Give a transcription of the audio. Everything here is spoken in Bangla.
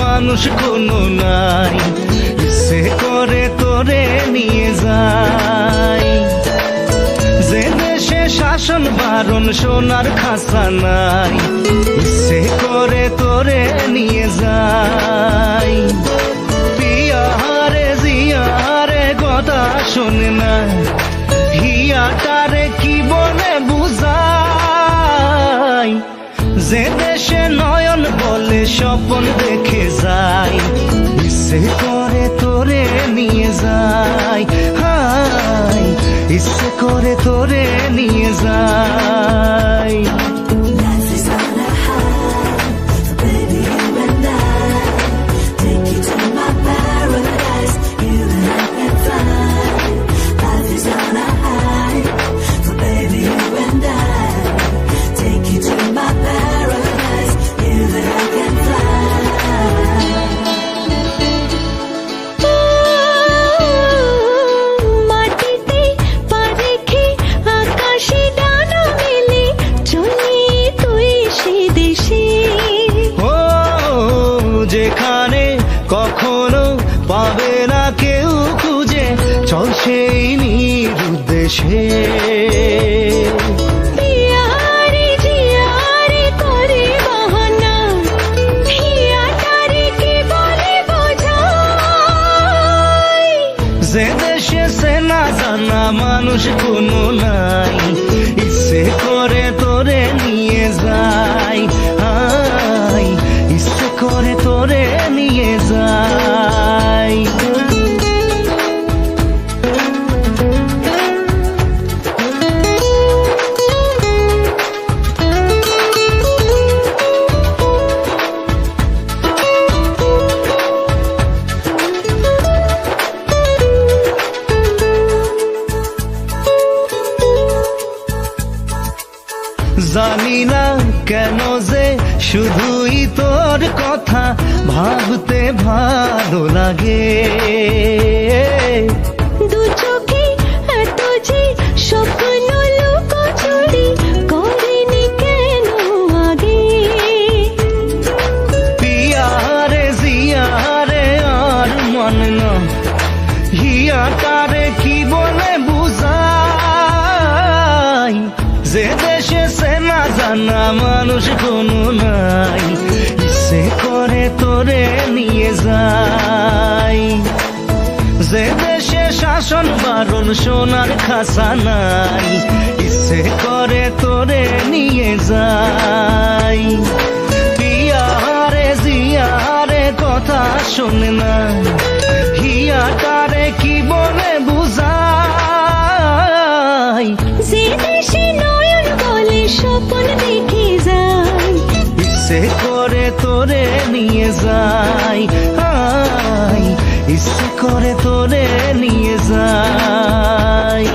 মানুষ কোনো নাই। সে করে তোরে নিয়ে যায়। যে দেশে শাসন বারণ সোনার খাসা নাই, সে করে তোরে নিয়ে যায়। পিয়ারে জিয়ারে কথা শোনে না, হিয়াটারে কি বলে বুঝাই যে দেশে বলে স্বপন দেখে যাই। ইসে করে তোরে নিয়ে যাই। হাই ইচ্ছে করে তোরে নিয়ে যায় চল সেই বলে বোঝাই। যে দেশে সে না জানা মানুষ কোনো নাই। ইচ্ছে করে তোরে নিয়ে যায়। জানি না কেন যে শুধুই তোর কথা ভাবতে ভালো লাগে। দু চোখে এত যে স্বপ্ন লুকোচুরি করেনি কেন আগে? পিয়ারে জিয়ারে আর মন না হিয়াটারে কি বলে বুঝাই? যে দেশে জানা মানুষ কোনো নাই। সে করে তোরে নিয়ে যাই যে দেশে শাসন বারণ সোনার খাসা নাই, সে করে তোরে নিয়ে যায়। করে তোরে নিয়ে যাই। ইচ্ছে করে তোরে নিয়ে যায়